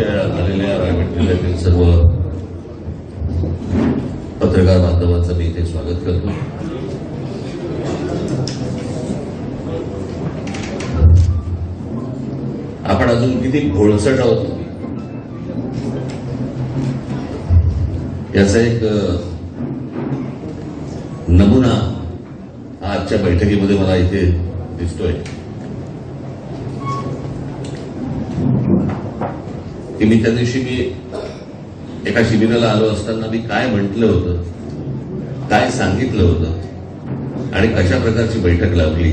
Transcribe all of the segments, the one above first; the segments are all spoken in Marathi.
आलेल्या रायगड जिल्ह्यातील सर्व पत्रकार बांधवांचं मी इथे स्वागत करतो. आपण अजून किती घोळसट आहोत? याचा एक नमुना आजच्या बैठकीमध्ये मला इथे दिसतोय. की मी त्या दिवशी मी एका शिबिराला आलो असताना मी काय म्हटलं होतं? काय सांगितलं होतं? आणि कशा प्रकारची बैठक लावली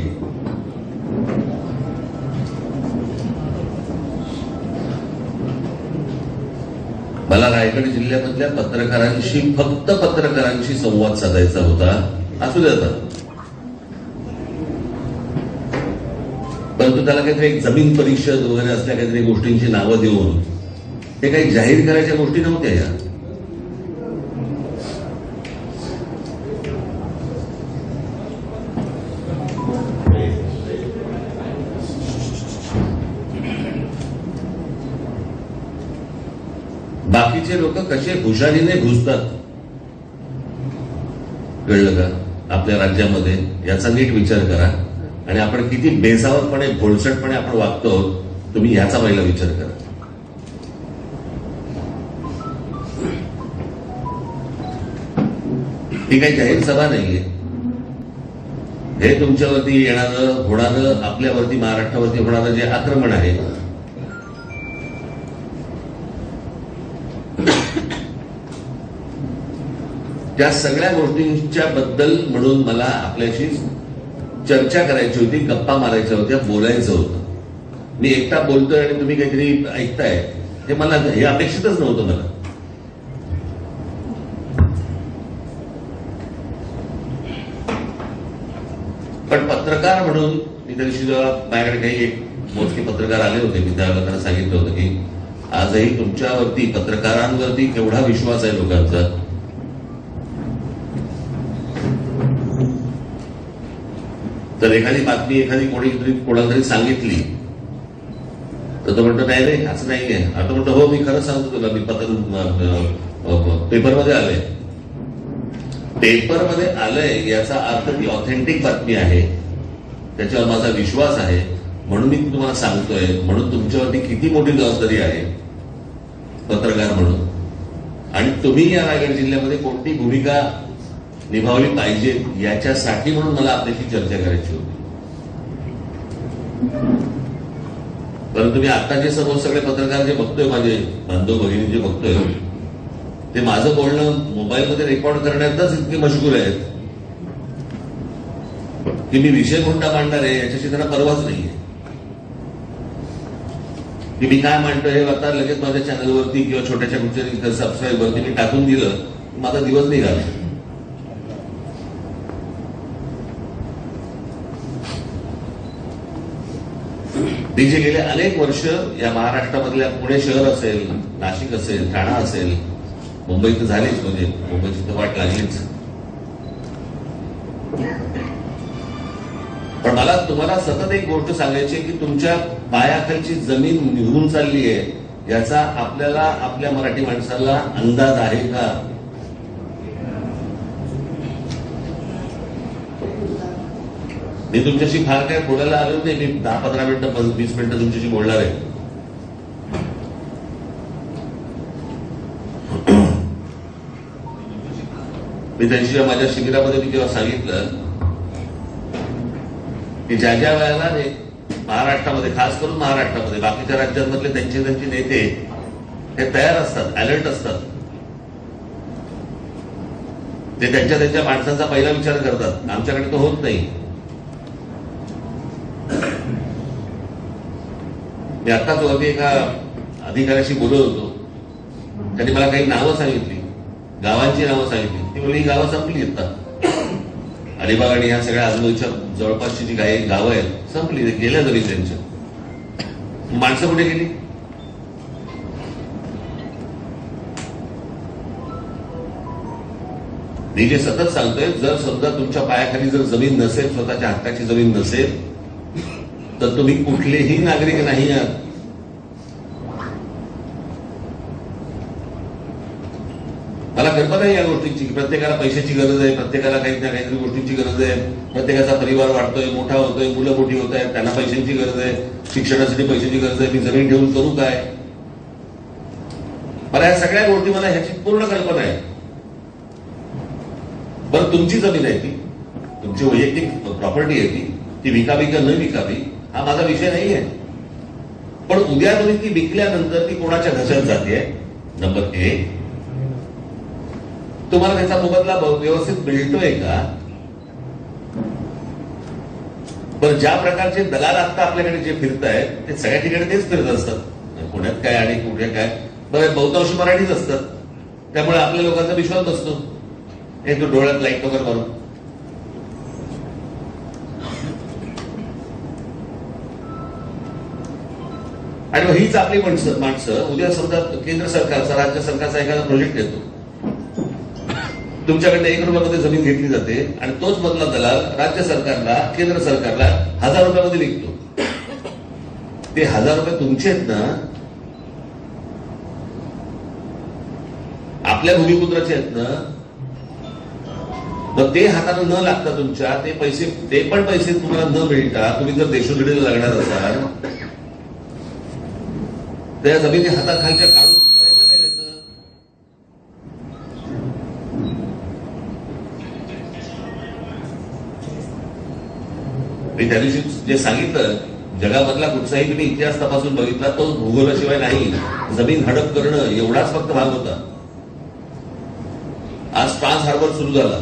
मला रायगड जिल्ह्यामधल्या पत्रकारांशी फक्त पत्रकारांशी संवाद साधायचा होता. असू देता परंतु त्याला काहीतरी एक जमीन परिषद वगैरे असल्या काहीतरी गोष्टींची नावं देऊन ते काही जाहीर करायच्या गोष्टी नव्हत्या या. बाकीचे लोक कसे हुशारीने घुसतात कळलं का? आपल्या राज्यामध्ये याचा नीट विचार करा. आणि आपण किती बेसावतपणे भोळसटपणे आपण वागतो तुम्ही याचा पहिला विचार करा. ही काही जाहीर सभा नाहीये. हे तुमच्यावरती येणारं होणारं आपल्यावरती महाराष्ट्रावरती होणारं जे आक्रमण आहे त्या सगळ्या गोष्टींच्या बद्दल म्हणून मला आपल्याशी चर्चा करायची होती गप्पा मारायच्या होत्या बोलायचं होतं. मी एकटा बोलतोय आणि तुम्ही काहीतरी ऐकताय. हे मला हे अपेक्षितच नव्हतं मला पण पत्रकार म्हणून मी त्या दिवशी जेव्हा माझ्याकडे काही एक मोजके पत्रकार आले होते. मी त्यावेळेला त्यांना सांगितलं होतं की आजही तुमच्यावरती पत्रकारांवरती केवढा विश्वास आहे लोकांचा? तर एखादी बातमी एखादी कोणीतरी कोणाला तरी सांगितली तर तो म्हणतो नाही रे असं नाहीये. आता म्हणतो हो मी खरं सांगतो तुला मी पत्र पेपरमध्ये आलंय. पेपरमध्ये आलंय याचा अर्थ ती ऑथेंटिक बातमी आहे. त्याच्यावर माझा विश्वास आहे. म्हणून मी तुम्हाला सांगतोय म्हणून तुमच्यावरती किती मोठी जबाबदारी आहे. पत्रकार म्हणून. आणि तुम्ही या रायगड जिल्ह्यामध्ये कोणती भूमिका निभावली पाहिजे याच्यासाठी म्हणून मला आपल्याशी चर्चा करायची होती. परंतु मी आता जे समोर सगळे पत्रकार जे बघतोय माझे बांधव भगिनी जे बघतोय ते माझं बोलणं मोबाईलमध्ये रेकॉर्ड करण्यातच इतके मशगूर आहेत. की मी विषय कोणता मांडणार आहे याच्याशी त्यांना परवाच नाहीये. की मी काय मांडतो हे आता लगेच माझ्या चॅनलवरती किंवा छोट्याच्या कुठच्या सबस्क्राईब वरती मी टाकून दिलं माझा दिवस निघाला. मी जे गेले अनेक वर्ष या महाराष्ट्रामधल्या पुणे शहर असेल नाशिक असेल ठाणा असेल मुंबई तर झालीच म्हणजे मुंबईची तर वाट लागलीच. मला सतत एक गोष्ट सांगायची आहे की तुमच्या पायाखालची जमीन निघून चालली आहे याचा आपल्याला आपल्या मराठी माणसाला अंदाज आहे का? मी तुमच्याशी फार काय बोलायला आलो नाही. मी दहा पंधरा मिनिटं वीस मिनिटं तुमच्याशी बोलणार आहे. मी त्यांची माझ्या शिबिरामध्ये मी जेव्हा सांगितलं की ज्या ज्या वेळेला महाराष्ट्रामध्ये खास करून महाराष्ट्रामध्ये बाकीच्या राज्यांमधले त्यांचे त्यांचे नेते हे तयार असतात अलर्ट असतात. ते त्यांच्या त्यांच्या माणसांचा पहिला विचार करतात. आमच्याकडे तो होत नाही. मी आत्ताच वरती एका अधिकाऱ्याशी बोलत होतो. त्यांनी मला काही नावं सांगितली. गावांची नावं सांगितली. ती म्हणजे ही गावं संपली आता. अलिबाग आणि ह्या सगळ्या आजूबाजूच्या जवळपासची जी काही गावं आहेत संपली. गेल्या जरी त्यांच्या. माणसं कुठे गेली? मी जे सतत सांगतोय जर समजा तुमच्या पायाखाली जर जमीन नसेल स्वतःच्या हक्काची जमीन नसेल तर तुम्ही कुठलेही नागरिक नाही आहात. मला आहे या गोष्टींची प्रत्येकाला पैशाची गरज आहे प्रत्येकाला काही ना काहीतरी गोष्टींची गरज आहे. प्रत्येकाचा परिवार वाढतोय मोठा होतोय मुलं मोठी होत आहेत त्यांना पैशांची गरज आहे शिक्षणासाठी पैशाची गरज आहे मी जमीन ठेवून करू काय? मला या सगळ्या गोष्टी मला ह्याची पूर्ण कल्पना आहे. बरं तुमची जमीन आहे ती. तुमची वैयक्तिक प्रॉपर्टी आहे ती. ती विकावी का न विकावी हा माझा विषय नाही आहे पण उद्या तुम्ही ती विकल्यानंतर ती कोणाच्या घशात जाते? नंबर एक. तुम्हाला त्याचा मोबदला व्यवस्थित मिळतोय का? पण ज्या प्रकारचे दलाल आता आपल्याकडे जे फिरत आहेत ते सगळ्या ठिकाणी तेच फिरत असतात. म्हणजे पुण्यात काय आणि कुठे काय. बरं बहुतांश मराठीच असतात. त्यामुळे आपल्या लोकांचा विश्वास बसतो. हे तू डोळ्यात लाइट वगैरे मारून आणि हीच आपली माणसं माणसं. उद्या समजा केंद्र सरकारचा राज्य सरकारचा एखादा प्रोजेक्ट येतो. तुमच्याकडे एक रुपयामध्ये जमीन घेतली जाते आणि तोच मधला दलाल राज्य सरकारला केंद्र सरकारला हजार रुपयामध्ये विकतो. ते हजार रुपये तुमचे आहेत ना आपल्या भूमिपुत्राचे आहेत ना मग ते हाताला न लागता तुमच्या ते पैसे ते पण पैसे तुम्हाला न मिळता तुम्ही जर देशोधडीला लागणार असाल त्या जमिनी हाताखालच्या काढून करायचं काय त्याचं मी त्या दिवशी जे सांगितलं जगामधला कुठचाही तुम्ही इतिहास तपासून बघितला तो भूगोलाशिवाय नाही. जमीन हडप करणं एवढाच फक्त भाग होता. आज ट्रान्स हार्बर सुरू झाला.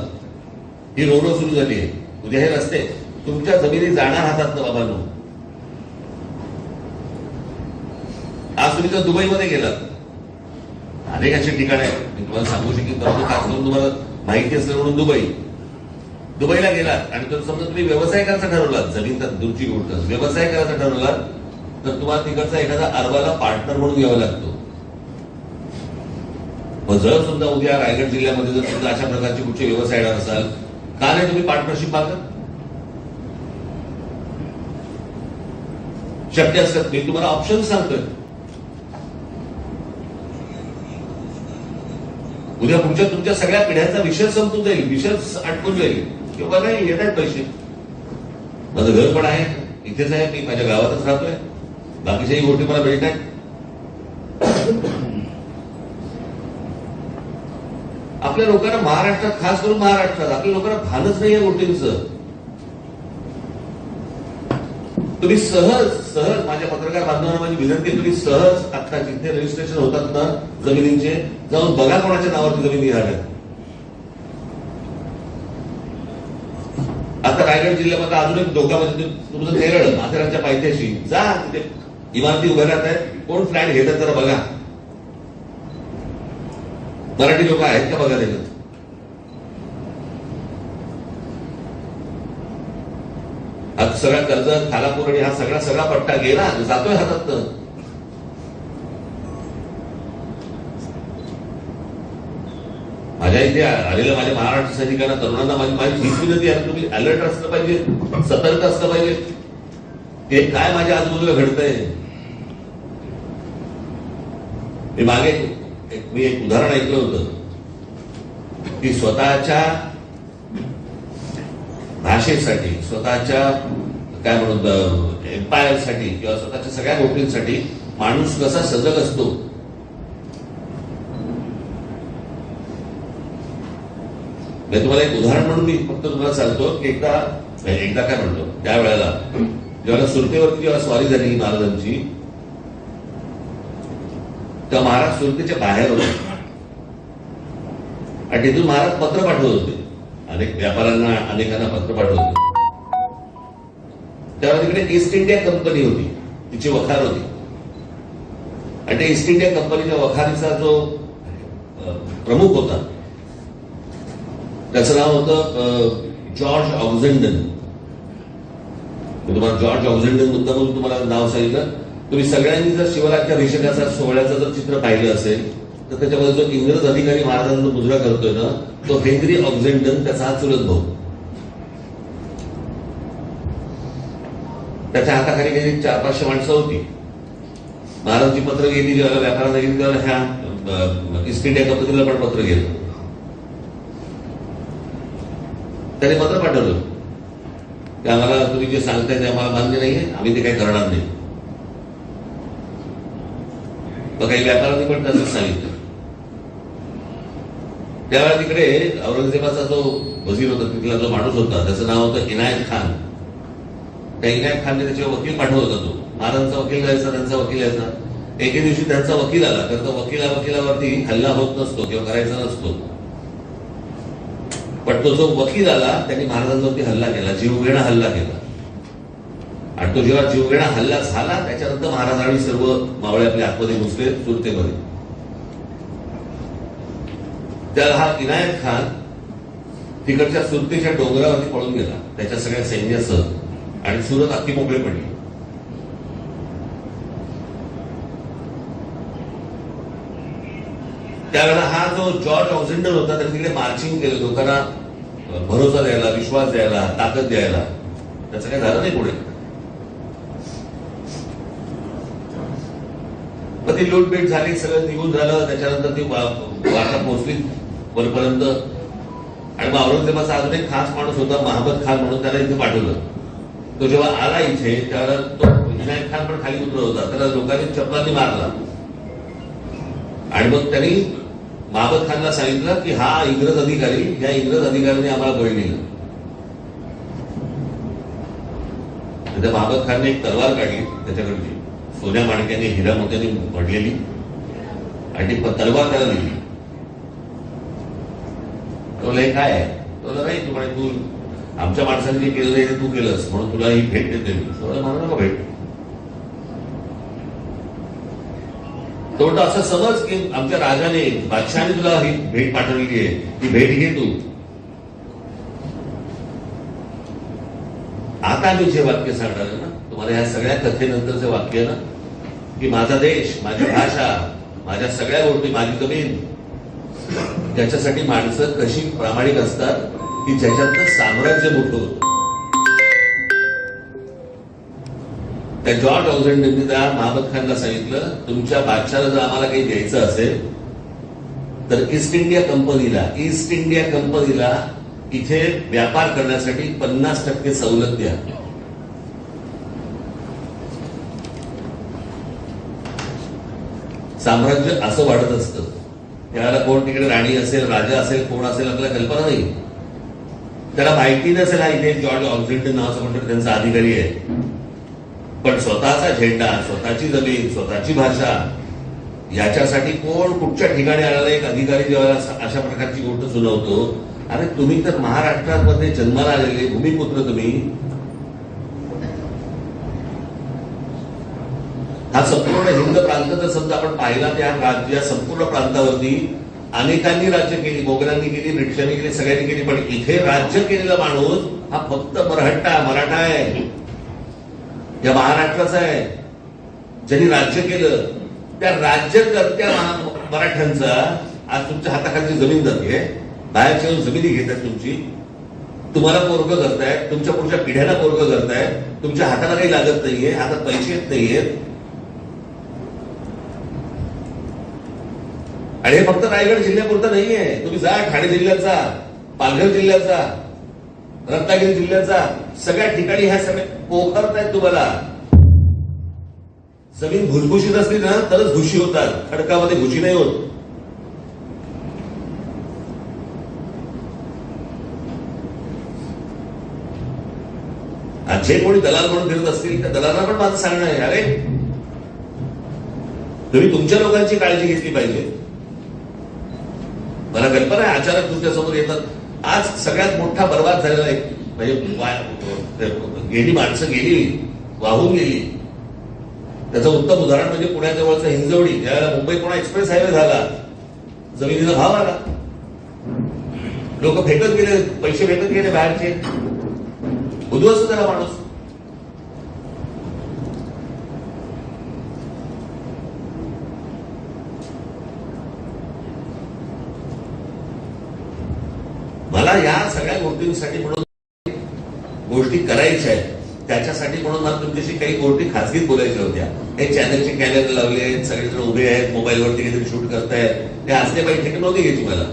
ही रोडो सुरू झाली आहे उद्या हे रस्ते तुमच्या जमिनी जाणार हातात ना बाबांनो. आज तुम्ही तर दुबईमध्ये गेलात. अनेक अशी ठिकाण आहेत. मी तुम्हाला सांगू शकेन परंतु खास करून तुम्हाला माहिती असलं म्हणून दुबई. दुबईला गेलात आणि समजा तुम्ही व्यवसाय करायचा ठरवलात जमीन तर दूरची गोष्ट. व्यवसाय करायचा ठरवलात तर तुम्हाला तिकडचा एखादा अरबाला पार्टनर म्हणून घ्यावा लागतो. जर समजा उद्या रायगड जिल्ह्यामध्ये जर समजा अशा प्रकारचे कुठचे व्यवसाय येणार असाल का नाही तुम्ही पार्टनरशिप मागत? शक्य असतात मी तुम्हाला ऑप्शन सांगतोय. उद्या पुढच्या तुमच्या सगळ्या पिढ्यांचा विषय संपून जाईल विषय अटकून जाईल. किंवा नाही येत आहेत पैसे. माझं घर पण आहे. इथेच आहे मी माझ्या गावातच राहतोय. बाकीच्याही गोष्टी मला भेटत आहेत आपल्या लोकांना महाराष्ट्रात खास करून महाराष्ट्रात आपल्या लोकांना भानच नाही या गोष्टींचं. तुम्ही सहज सहज माझ्या पत्रकार बांधवांना माझी विनंती तुम्ही सहज आता जिथे रजिस्ट्रेशन होतात ना जमिनींचे जाऊन बघा कोणाच्या नावावरती जमिनी आल्या आता रायगड जिल्ह्यामध्ये अजून एक धोका म्हणजे तुमचं केरळ माथेरानच्या पायथ्याशी. जा तिथे इमारती उभ्या राहत आहेत. कोण फ्लॅट घेतात जरा बघा. मराठी लोक आहेत का बघा त्याच्यात आज सगळा कर्ज खालापूर आणि हा सगळा सगळा पट्टा गेला. जातोय हातात माझ्या इथे आलेल्या माझ्या महाराष्ट्र सैनिकांना तरुणांना माझी माझी हीच विनंती आहे तुम्ही अलर्ट असलं पाहिजे सतर्क असलं पाहिजे. ते काय माझ्या आजूबाजूला घडतंय? मी मागे एक- मी एक उदाहरण ऐकलं होतं. की स्वतःच्या भाषेसाठी स्वतःच्या काय म्हणून एम्पायरसाठी किंवा स्वतःच्या सगळ्या गोष्टींसाठी माणूस कसा सजग असतो? मी तुम्हाला एक उदाहरण म्हणून मी फक्त तुम्हाला सांगतो की एकदा एकदा काय म्हणतो? त्यावेळेला जेव्हा सुरतेवरती जेव्हा स्वारी झाली महाराजांची तेव्हा महाराज सुरतेच्या बाहेर होते. आणि तिथून महाराज पत्र पाठवत होते. अनेक व्यापाऱ्यांना अनेकांना पत्र पाठवत होते. तेव्हा तिकडे ईस्ट इंडिया कंपनी होती. तिची वखार होती. आणि त्या ईस्ट इंडिया कंपनीच्या वखारीचा जो प्रमुख होता त्याचं नाव होतं जॉर्ज ऑक्झेंडन मी तुम्हाला जॉर्ज ऑक्झेंडन मुद्दा म्हणून तुम्हाला नाव सांगितलं. तुम्ही सगळ्यांनी जर शिवराज्याभिषेकाचा सोहळ्याचं जर चित्र पाहिलं असेल तर त्याच्यामध्ये जो इंग्रज अधिकारी महाराजांचा मुजरा करतोय ना तो हेनरी ऑक्झेंडन त्याचा हा चुलत भाऊ. त्याच्या हाताखाली काही चार पाचशे माणसं होती. महाराजची पत्र गेली जेव्हा व्यापाराला गेली तेव्हा ह्या अ, ईस्ट इंडिया कंपनीला पण पत्र गेलं त्याने पत्र पाठवलं. की आम्हाला तुम्ही जे सांगताय ते आम्हाला मान्य नाहीये आम्ही ते काही करणार नाही. मग काही व्यापाऱ्यांनी पण तसंच सांगितलं. त्यावेळेला तिकडे औरंगजेबाचा जो वजीर होता तिथला जो माणूस होता त्याचं नाव होतं इनायत खान. त्या इनायत खानने त्याचे वकील पाठवत होता तो. महाराजांचा वकील जायचा त्यांचा वकील यायचा. एके दिवशी त्यांचा वकील आला. तर तो वकिला वकिलावरती हल्ला होत नसतो किंवा करायचा नसतो. पण तो जो वकील आला त्यांनी महाराजांवरती हल्ला केला जीवघेणा हल्ला केला. आणि तो जेव्हा जीवघेणा हल्ला झाला त्याच्यानंतर महाराजांनी सर्व मावळे आपल्या आतमध्ये घुसले सुरतेमध्ये. तर हा इनायत खान तिकडच्या सुरतेच्या डोंगरावरती पळून गेला. त्याच्या सगळ्या सैन्यासह. आणि सुरत अति मोकळे पडली. त्यावेळेला हा जो जॉर्ज ऑक्झिंडर होता त्याने तिकडे मार्चिंग केलं लोकांना भरोसा द्यायला विश्वास द्यायला ताकद द्यायला. त्याचं काही झालं नाही पुढे. मग ती लूटबीट झाली सगळं निघून झालं. त्याच्यानंतर ती वा- वार्ता पोहोचली वरपर्यंत. आणि मग औरंगजेबाचा अजून एक खास माणूस होता महाबत खान म्हणून त्याला इथे पाठवलं. तो जेव्हा आला इथे त्यावेळेला तो विनायक खान पण खाली उतरत होता. त्याला लोकांनी चपलांनी मारला. आणि मग त्यांनी महाबत खानला सांगितलं की हा इंग्रज अधिकारी या इंग्रज अधिकाऱ्याने आम्हाला बळी दिलं त्या महाबत खानने एक तलवार काढली त्याच्याकडची सोन्या माणक्याने हिरा मोत्याने मढलेली आणि ती तलवार त्याला दिली. तो लय काय तो नाही तू म्हणे तू. आमच्या माणसांनी केलं तू केलंस. म्हणून तुला ही भेट देते मी. तो मला भेट. तो असं समज की आमच्या राजाने बादशहाने तुला ही भेट पाठवलेली आहे. ती भेट घे तू. आता मी जे वाक्य सांगणार आहे ना तुम्हाला या सगळ्या कथेनंतरचे वाक्य ना की माझा देश माझी भाषा माझ्या सगळ्या गोष्टी माझी जमीन त्याच्यासाठी माणसं कशी प्रामाणिक असतात की ज्याच्यातनं साम्राज्य मोठं होतं. त्या जॉर्ज ऑक्झेंडरनी त्या महाबत खानला सांगितलं तुमच्या बादशाला जर आम्हाला काही द्यायचं असेल तर ईस्ट इंडिया कंपनीला ईस्ट इंडिया कंपनीला इथे व्यापार करण्यासाठी पन्नास टक्के सवलत द्या. साम्राज्य असं वाढत असतं. त्याला कोण तिकडे राणी असेल राजा असेल कोण असेल आपल्याला कल्पना नाही. त्याला माहिती नसेल हा इथे जॉर्ज ऑक्झिंटन नावाचं म्हणतो त्यांचा अधिकारी आहे. पण स्वतःचा झेंडा स्वतःची जमीन स्वतःची भाषा याच्यासाठी कोण कुठच्या ठिकाणी आलेला एक अधिकारी जेव्हा अशा- प्रकारची गोष्ट सुनावतो? अरे तुम्ही तर महाराष्ट्रामध्ये जन्माला आलेले भूमिपुत्र तुम्ही. हा संपूर्ण हिंद प्रांत जर समजा आपण पाहिला त्या राज्या संपूर्ण प्रांतावरती. अनेकांनी राज्य केली मोगलांनी केली ब्रिटिशांनी केली सगळ्यांनी केली पण इथे राज्य केलेला माणूस हा फक्त मराठा मराठा आहे. या महाराष्ट्राचं आहे. ज्यांनी राज्य केलं त्या राज्यकर्त्या मराठ्यांचा आज तुमच्या हाताखालची जमीन जाते. बाहेरच्या येऊन जमिनी घेतात तुमची. तुम्हाला पोरग करतायत तुमच्या पुढच्या पिढ्याला पोरग करतायत तुमच्या हाताला काही लागत नाहीये हातात पैसे येत नाहीयेत. आणि हे फक्त रायगड जिल्ह्यापुरतं नाहीये. तुम्ही जा ठाणे जिल्ह्यात जा पालघर जिल्ह्यात जा. रत्नागिरी जिल्ह्याचा सगळ्या ठिकाणी ह्या सगळ्या पोखरतायत तुम्हाला. जमीन भुसभुशीत असली ना तरच घुशी होतात. खडकामध्ये घुशी नाही होत. आज जे कोणी दलाल म्हणून फिरत असतील त्या दलालांना पण माझं सांगणं आहे अरे. तुम्ही तुमच्या लोकांची काळजी घेतली पाहिजे. मला कल्पना आहे अचानक तुमच्यासमोर येतात. आज सगळ्यात मोठा बर्बाद झालेला एक म्हणजे गेली माणसं गेली वाहून गेली. त्याचं उत्तम उदाहरण म्हणजे पुण्याजवळचं हिंजवडी ज्यावेळेला मुंबई पुणे एक्सप्रेस हायवे झाला जमिनीचा भाव आला. लोक फेकत गेले पैसे भेटत गेले बाहेरचे. उद्ध्वस्त झाला माणूस. मला या सगळ्या गोष्टींसाठी म्हणून गोष्टी करायच्या आहेत. त्याच्यासाठी म्हणून मला तुमच्याशी काही गोष्टी खासगीत बोलायच्या होत्या. हे चॅनलचे कॅमेरे लावले आहेत सगळेजण उभे आहेत मोबाईलवरती काहीतरी शूट करतायत. ते असले पाहिजे की नव्हते घे मला.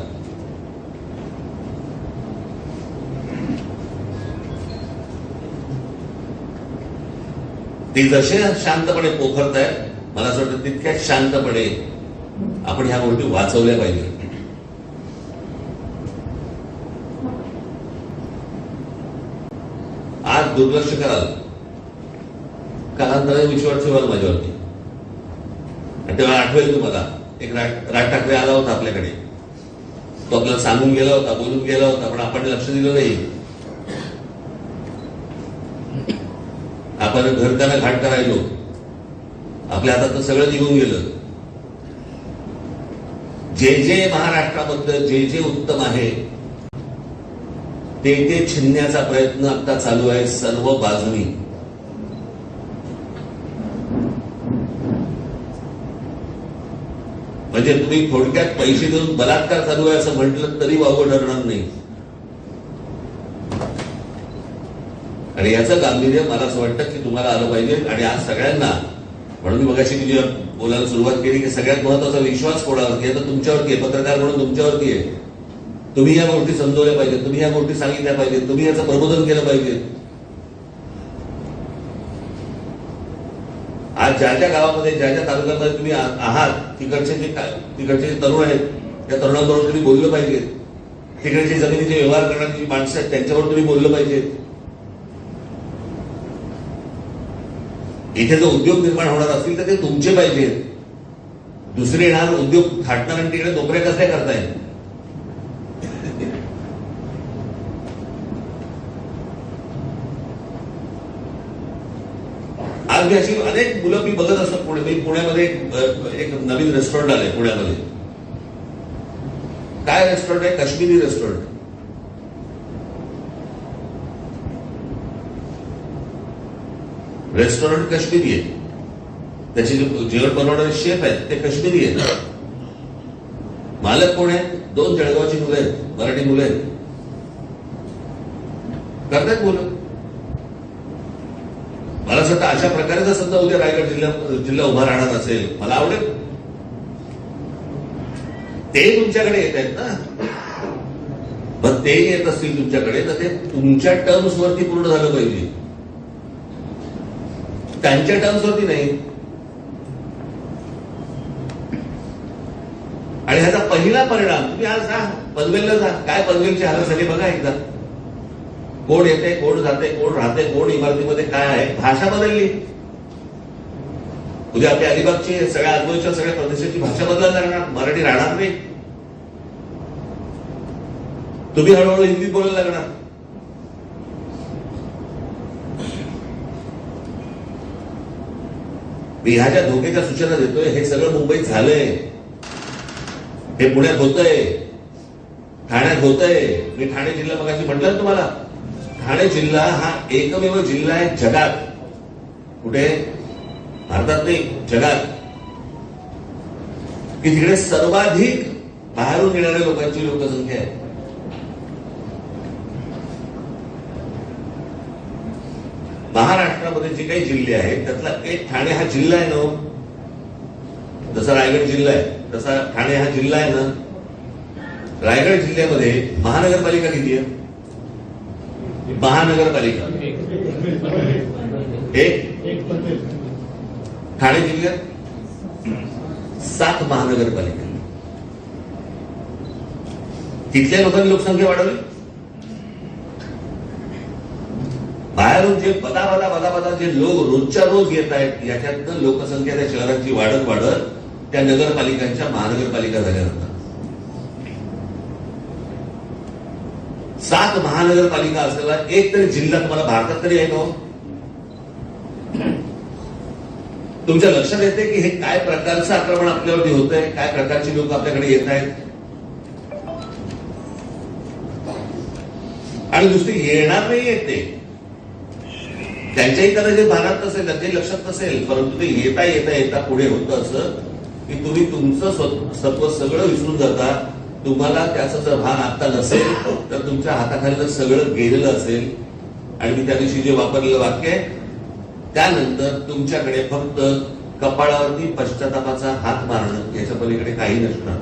ते जसे शांतपणे पोखरतायत मला असं वाटतं तितक्याच शांतपणे आपण ह्या गोष्टी वाचवल्या पाहिजे दुर्लक्ष कराल. कालांतराने विश्वास ठेवाल माझ्यावरती. आणि तेव्हा आठवेल तुम्हाला. एक राज ठाकरे आला होता आपल्याकडे. तो आपल्याला सांगून गेला होता बोलून गेला होता पण आपण लक्ष दिलं नाही. आपण घरकाना घाट करायलो आपल्या हातात सगळं निघून गेलं. जे जे महाराष्ट्राबद्दल जे जे उत्तम आहे ते ते छिनण्याचा प्रयत्न आता चालू आहे सर्व बाजूनी. म्हणजे तुम्ही थोडक्यात पैसे देऊन बलात्कार चालू आहे असं म्हटलं तरी वावं ठरणार नाही. आणि याचं गांभीर्य मला असं वाटतं की तुम्हाला आलं पाहिजे. आणि आज सगळ्यांना म्हणून मी मगाशी तुझ्या बोलायला सुरुवात केली की सगळ्यात महत्त्वाचा विश्वास कोणावरती आहे? तर तुमच्यावरती आहे पत्रकार म्हणून तुमच्यावरती आहे. तुम्ही या गोष्टी समजवल्या पाहिजेत तुम्ही या गोष्टी सांगितल्या पाहिजेत तुम्ही याचं प्रबोधन केलं पाहिजे आज ज्या ज्या गावामध्ये ज्या ज्या तालुक्यामध्ये तुम्ही आहात तिकडचे जे तिकडचे जे तरुण आहेत त्या तरुणांबरोबर तुम्ही बोललं पाहिजे. तिकडचे जमिनीचे व्यवहार करणारी जी माणसं आहेत त्यांच्यावर तुम्ही बोललं पाहिजे. इथे जर उद्योग निर्माण होणार असतील तर ते तुमचे पाहिजेत. दुसरे येणार उद्योग थाटणार आणि तिकडे नोकऱ्या कसल्या करतायत? अगदी अशी अनेक मुलं मी बघत असतो. पुणे मी पुण्यामध्ये एक एक नवीन रेस्टॉरंट आलंय पुण्यामध्ये. काय रेस्टॉरंट आहे? काश्मीरी रेस्टॉरंट रेस्टॉरंट काश्मीरी आहे. त्याचे जे जेवण बनवणारे शेफ आहेत ते काश्मीरी आहेत. मालक कोण आहेत? दोन जळगावची मुलं आहेत मराठी मुलं आहेत. करतात मुलं? मला असं वाटतं अशा प्रकारे जर समजा उद्या रायगड जिल्हा जिल्हा उभा राहणार असेल मला आवडेल. ते तुमच्याकडे येत आहेत ना. मग ते येत असतील तुमच्याकडे तर ते तुमच्या टर्म्स वरती पूर्ण झालं पाहिजे. त्यांच्या टर्म्स वरती नाही. आणि ह्याचा पहिला परिणाम तुम्ही आज जा पनवेलला जा. काय पनवेलची हालत झाली बघा एकदा. कोण येते कोण जाते कोण राहते कोण इमारतीमध्ये काय आहे भाषा बदलली. उद्या आपल्या अलिबागची सगळ्या आजूबाजूच्या सगळ्या प्रदेशाची भाषा बदलायला लागणार मराठी राहणार नाही. तुम्ही हळूहळू हिंदी बोलायला लागणार. मी ह्या ज्या धोक्याच्या सूचना देतोय हे सगळं मुंबईत झालंय. हे पुण्यात होतंय. ठाण्यात होतंय. मी ठाणे जिल्हा मगाशी म्हटलं ना तुम्हाला ठाणे जिल्हा हा एकमेव जिल्हा आहे जगात. कुठे? भारतात नाही जगात. की तिकडे सर्वाधिक बाहेरून येणाऱ्या लोकांची लोकसंख्या आहे. महाराष्ट्रामध्ये जे काही जिल्हे आहेत त्यातला एक ठाणे हा जिल्हा आहे ना हो. जसा रायगड जिल्हा आहे तसा ठाणे हा जिल्हा आहे ना. रायगड जिल्ह्यामध्ये महानगरपालिका किती आहे? महानगरपालिका. एक ठाणे जिल्ह्यात सात महानगरपालिका. तिथल्या लोकांनी लोकसंख्या वाढवली. बाहेरून जे बदा बदा बदा बदा जे लोक रोजच्या रोज येत आहेत याच्यातनं लोकसंख्या त्या शहरांची वाढत वाढत त्या नगरपालिकांच्या महानगरपालिका झाल्या जातात सात महानगरपालिका असलेला एक तरी जिल्हा तुम्हाला भारतात तरी आहे का हो? तुमच्या लक्षात येते की हे काय प्रकारचं आक्रमण आपल्यावरती होत आहे काय प्रकारची लोक आपल्याकडे येत आहेत? आणि दुसरी येणार नाही येते त्यांच्याही कदाचित भागात नसेल त्यांच्याही लक्षात नसेल परंतु ते येता येता येता पुढे होतं असं की तुम्ही तुमचं सत्व सगळं विसरून जाता. तुम्हाला त्याचं जर भान आता नसेल तर तुमच्या हाताखाली सगळं गेलेलं असेल. आणि मी त्या दिवशी जे वापरलेलं वाक्य आहे त्यानंतर तुमच्याकडे फक्त कपाळावरती पश्चातापाचा हात मारणं याच्या पलीकडे काही नसणार.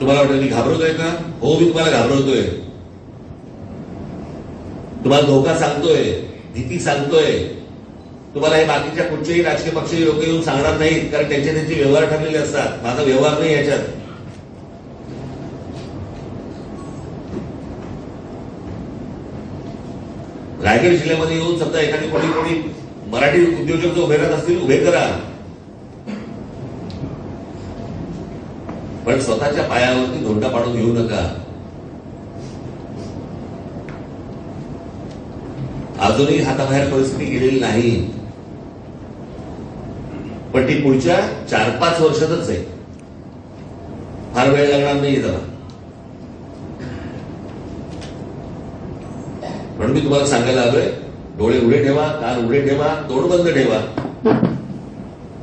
तुम्हाला वाटतं मी घाबरतोय का? हो मी तुम्हाला घाबरवतोय तुम्हाला धोका सांगतोय भीती सांगतोय. तुम्हाला हे बाकीच्या कुठचेही राजकीय पक्ष योग्य येऊन सांगणार नाहीत कारण त्यांचे त्यांचे व्यवहार ठरलेले असतात. माझा व्यवहार नाही याच्यात. रायगड जिल्ह्यामध्ये येऊन समजा एखादी कोणी कोणी मराठी उद्योजक जो उभे राहत असतील उभे करा. पण स्वतःच्या पायावरती धोंडा पाडून घेऊ नका. अजूनही हाताबाहेर परिस्थिती गेलेली नाही. पण ती पुढच्या चार पाच वर्षातच आहे फार वेळ लागणार नाही त्याला. म्हणून मी तुम्हाला सांगायला आलोय डोळे उघडे ठेवा कान उघडे ठेवा तोंड बंद ठेवा.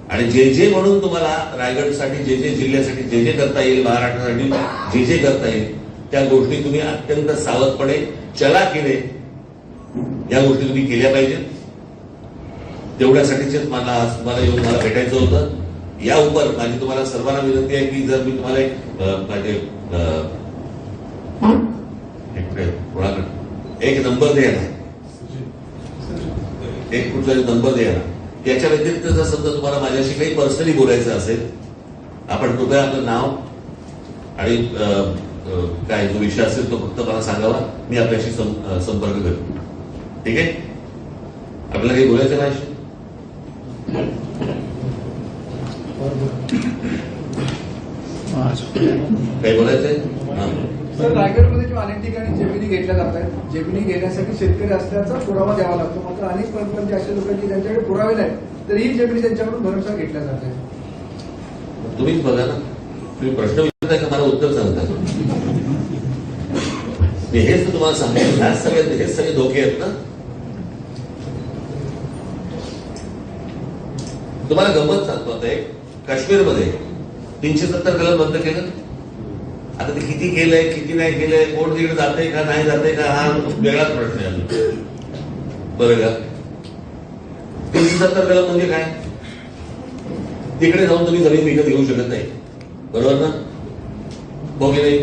आणि जे जे म्हणून तुम्हाला रायगडसाठी जे जे जिल्ह्यासाठी जे जे करता येईल महाराष्ट्रासाठी जे जे करता येईल त्या गोष्टी तुम्ही अत्यंत सावधपणे चला केले या गोष्टी तुम्ही केल्या पाहिजेत. तेवढ्यासाठीच मला तुम्हाला येऊन मला भेटायचं होतं. या उपर माझी तुम्हाला सर्वांना विनंती आहे की जर मी तुम्हाला एक माझे अं, एक नंबर द्या ना एक कुठला नंबर द्या ना त्याच्या व्यतिरिक्त जर समजा तुम्हाला माझ्याशी काही पर्सनली बोलायचं असेल आपण कृपया आपलं नाव आणि काय जो विषय असेल तो फक्त मला सांगावा. मी आपल्याशी संपर्क करतो ठीक आहे? आपल्याला काही बोलायचं नाही? काही बोलायचंय. सर रायगडमध्ये जो अनेक ठिकाणी जमिनी घेतल्या जात आहेत जमिनी घेण्यासाठी शेतकरी असल्याचा पुरावा द्यावा लागतो. मात्र अनेक पंतप्रधान असे लोक की त्यांच्याकडे पुरावे नाही तर ही जमिनी त्यांच्याकडून भरमसाठ घेतल्या जात आहे तुम्हीच बघा ना. तुम्ही प्रश्न विचारताय का? मला उत्तर सांगता मी हेच तुम्हाला सांगतो. ह्याच सगळे हेच सगळे धोके आहेत ना. तुम्हाला गंमत सांगतो आता एक. काश्मीरमध्ये तीनशे सत्तर कलम बंद केलं. आता ते किती केलंय किती नाही केलंय कोण तिकडे जाते का नाही जाते का हा वेगळाच प्रश्न आहे. बरं का? तीनशे सत्तर कलम म्हणजे काय? तिकडे जाऊन तुम्ही जमीन विकत घेऊ शकत नाही. बरोबर ना? हो की नाही?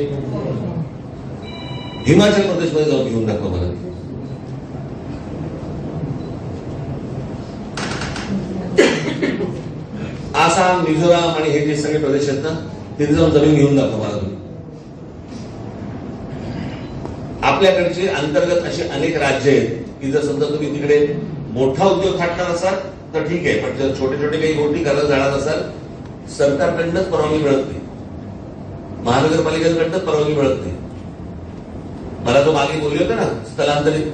हिमाचल प्रदेशमध्ये जाऊन घेऊन दाखवा मला. आसाम मिझोराम आणि हे जे सगळे प्रदेश आहेत ना तिथे जाऊन जमीन घेऊन दाखवा मला तुम्ही. आपल्याकडचे अंतर्गत असे अनेक राज्य आहेत की जर समजा तुम्ही तिकडे मोठा उद्योग थाटणार असाल तर ठीक आहे पण जर छोटे छोटे काही गोष्टी करायला जाणार असाल सरकारकडनंच परवानगी मिळत नाही. महानगरपालिकेकडनंच परवानगी मिळत नाही. मला तो मागे बोलले होता ना स्थलांतरित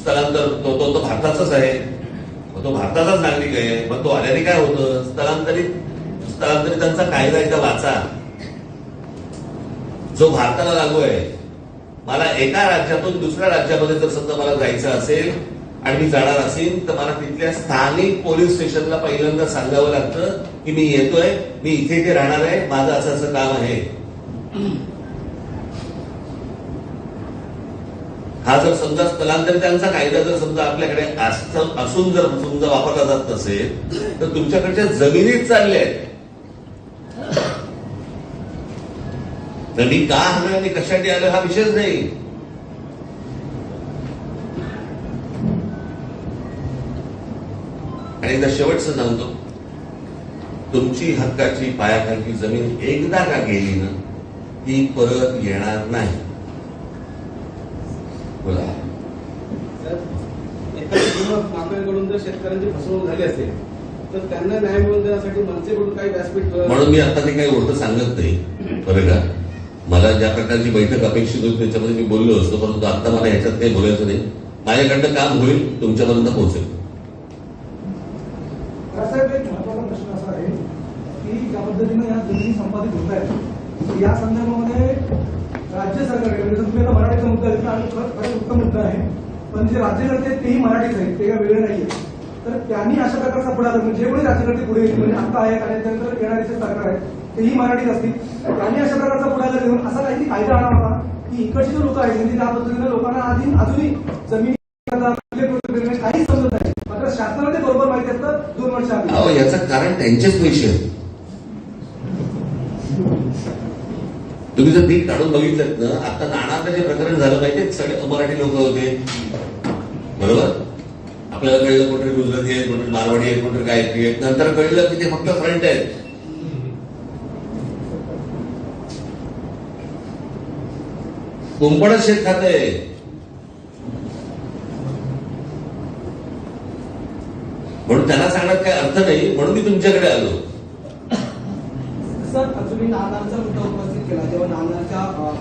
स्थलांतर तो तो तो भारताचाच आहे. मग तो भारताचाच नागरिक आहे. मग तो आल्याने काय होतं? स्थलांतरित स्थलांतरितांचा कायदा एकदा वाचा. जो भारताला लागू आहे. मला एका राज्यातून दुसऱ्या राज्यामध्ये जर समजा मला जायचं असेल आणि मी जाणार असेल तर मला तिथल्या स्थानिक पोलीस स्टेशनला पहिल्यांदा सांगावं लागतं की मी येतोय मी इथे इथे राहणार आहे माझं असं असं काम आहे. हा जर समजा स्थलांतरितांचा कायदा जर समजा आपल्याकडे असं- असून जर समजा वापरला जात नसेल तर तुमच्याकडच्या जमिनीत चालले आहेत. तर मी का आलोय आणि कशासाठी आलं हा विषयच नाही. आणि एकदा शेवटचं सांगतो. तुमची हक्काची पायाखालची जमीन एकदा का गेली ना ती परत येणार नाही. बोला. तर एखादी किंवा माफियाकडून जर शेतकऱ्यांची फसवणूक झाली असेल तर त्यांना न्याय मिळवून देण्यासाठी मनसेकडून काही व्यासपीठ म्हणून मी आता ते काही गोष्ट सांगत नाही. बरं का? मला ज्या प्रकारची बैठक अपेक्षित होती त्याच्यामध्ये मी बोललो असतो परंतु आता मला ह्याच्यात काही बोलायचं नाही. माझ्याकडनं काम होईल तुमच्यापर्यंत पोहोचेल. साहेब एक महत्त्वाचा प्रश्न असा आहे की ज्या पद्धतीने या जमिनी संपादित या संदर्भामध्ये राज्य सरकार म्हणजे मराठीचा मुद्दा घेतला आणि खरंच खरंच उत्तम मुद्दा आहे पण जे राज्यकर्ते तेही मराठीच आहेत ते काय वेगळे नाहीये. तर त्यांनी अशा प्रकारचा पुढाकार म्हणजे जेवढे राज्यकर्ते पुढे येतील म्हणजे आता आहेत आणि त्यानंतर येणारे जे सरकार आहेत तेही मराठीच असतील. त्यांनी अशा प्रकारचा पुढाकार घेऊन असा काही कायदा आणावा की इकडचे जे लोक आहेत म्हणजे त्या पद्धतीने लोकांना आधी अजूनही जमीन काही समजत नाही. मात्र शासनाला ते बरोबर माहिती असतं दोन वर्ष याचं कारण त्यांचेच पैसे तुम्ही जर नीट काढून बघितलं ना आता नाणाचं जे प्रकरण झालं पाहिजे सगळे मराठी लोक होते. बरोबर? आपल्याला कळलं कोणतरी गुजराती आहेत कोणतरी मारवाडी आहेत कोणतरी गायत्री आहेत नंतर कळलं की ते फक्त फ्रंट आहेत. कुंपणच शेत खात आहे म्हणून त्यांना सांगण्यात काही अर्थ नाही म्हणून मी तुमच्याकडे आलो. सर केला. तेव्हा नानाच्या अं,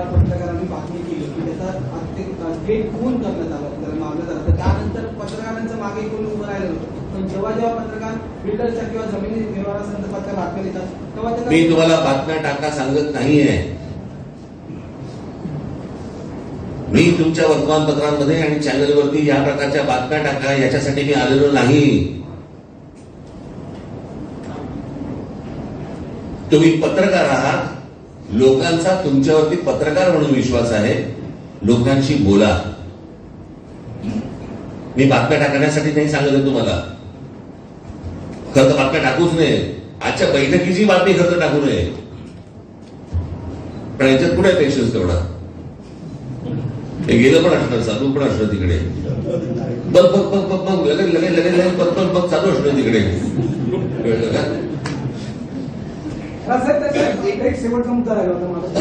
पत्रकारांनी बातमी केली की त्याचा अत्य- थेट खून करण्यात आला. त्याला मारण्यात आलं. तर त्यानंतर पत्रकारांचं मागे कोणी उभं राहिलं नव्हतं. पण जेव्हा जेव्हा पत्रकार फिल्टरच्या किंवा जमिनी व्यवहारासंदर्भातल्या बातम्या देतात तेव्हा त्यांना मी तुम्हाला बातम्या टाका सांगत नाहीये. मी तुमच्या वर्तमानपत्रांमध्ये आणि चॅनलवरती या प्रकारच्या बातम्या टाका याच्यासाठी मी आलेलो नाही. तुम्ही पत्रकार आहात. लोकांचा तुमच्यावरती पत्रकार म्हणून विश्वास आहे. लोकांशी बोला. मी बातम्या टाकण्यासाठी नाही सांगत तुम्हाला. खरं तर बातम्या टाकूच नये. आजच्या बैठकीची बातमी खरं तर टाकू नये. पण याच्यात कुठे पेशन्स तेवढा? हे गेलं पण असणार चालू पण असणार तिकडे. बघ बघ बघ बघ बघ लगेच लगेच लगेच लगेच बघ बघ बघ चालू असणार तिकडे कळलं का हा, साहेब त्याचा एक एक शेवटचा मुद्दा राहिला होता माझा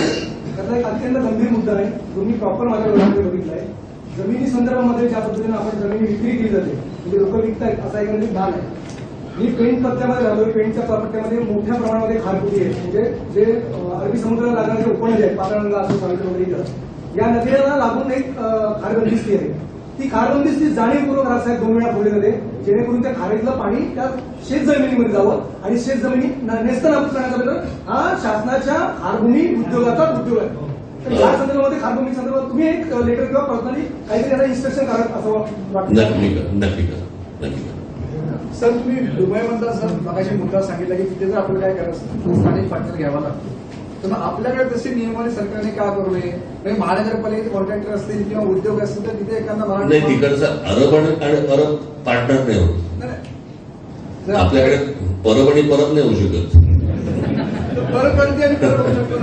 त्याचा एक अत्यंत गंभीर मुद्दा आहे. जो मी प्रॉपर माझ्या डोळ्यामध्ये बघितलाय. जमिनी संदर्भामध्ये ज्या पद्धतीने आपण जमिनी विक्री केली जाते म्हणजे लोक विकतायत असा एकंदरीत भाग आहे. मी पेंट पत्त्यामध्ये राहतो पेंटच्या पत्त्यामध्ये मोठ्या प्रमाणामध्ये खारपुटी आहे. म्हणजे जे अरबी समुद्राला लागणारे जे उपनदी आहेत पाताळगंगा असं सांगितलं वगैरे या नदीला लागून एक खारगंदिस्ती आहे. ती खारबंदिस्ती जाणीवपूर्वक रासायनिक दोन वेळा जाते जेणेकरून त्या खारेतलं पाणी त्या शेत जमिनीमध्ये जावं. आणि शेत जमिनी नेस्तनाबूत करण्याचा प्रयत्न हा शासनाच्या खारभूमी उद्योगाचा उद्योग आहे. तर या संदर्भामध्ये खारभूमी संदर्भात तुम्ही एक लेटर किंवा पर्सनली काहीतरी याला इन्स्ट्रक्शन करत असं वाटतं. सर तुम्ही दुबईमधला सर मगाशी मुद्दा सांगितला की तिथे जर आपल्याला काय तर स्थानिक पार्टनर घ्यावा लागतो. तर मग आपल्याकडे तसे नियमाने सरकारने का करू नये म्हणजे महानगरपालिकेचे कॉन्ट्रॅक्टर असतील किंवा उद्योग असतील तर तिथे एखादा नाही मराठी तिकडचं अरब आणि अरब पार्टनर नाही होत नाही, नाही. आपल्याकडे परब आणि परब नाही होऊ शकत करते आणि शकतो.